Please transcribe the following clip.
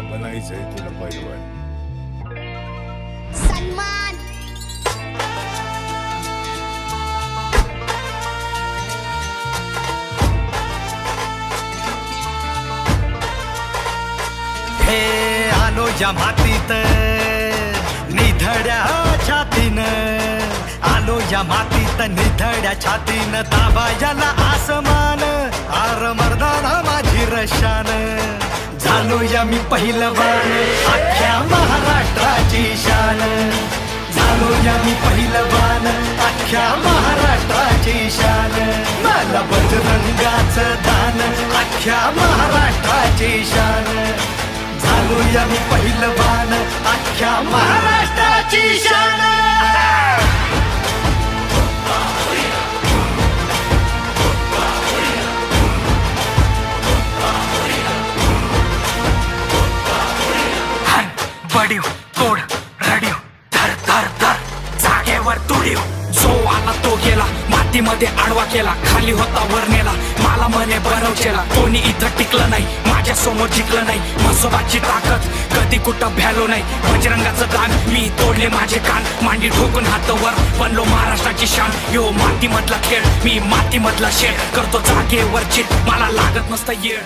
बनायचंय तुला पैलवान सन्मान! हे आलो या मातीत निधड्या छातीनं. आलो या मातीत निधड्या छातीनं. दाबायला आसमान आर मर्दाना माझी रशान. झालो या मी पहिलवान अख्ख्या महाराष्ट्राची शान. झालो या मी पहिलवान अख्ख्या महाराष्ट्राची शान. मला बजरंगाच दान. अख्ख्या महाराष्ट्राची शान. झालो या मी पहिलवान अख्ख्या महाराष्ट्राची शान. कोड तोड धर धर धर जागेवर तुडीव. जो आला तो गेला मातीमध्ये आडवा केला खाली होता वर नेला मला म्हणे बनवचेला. कोणी इथं टिकलं नाही माझ्यासमोर जिंकलं नाही मसोबाची ताकद कधी कुठं भ्यालो नाही. बजरंगाचं दान मी तोडले माझे कान मांडी ठोकून हात वर बनलो महाराष्ट्राची शान. यो मातीमधला खेळ मी मातीमधला शेळ करतो जागेवर चित मला लागत नसतं येळ.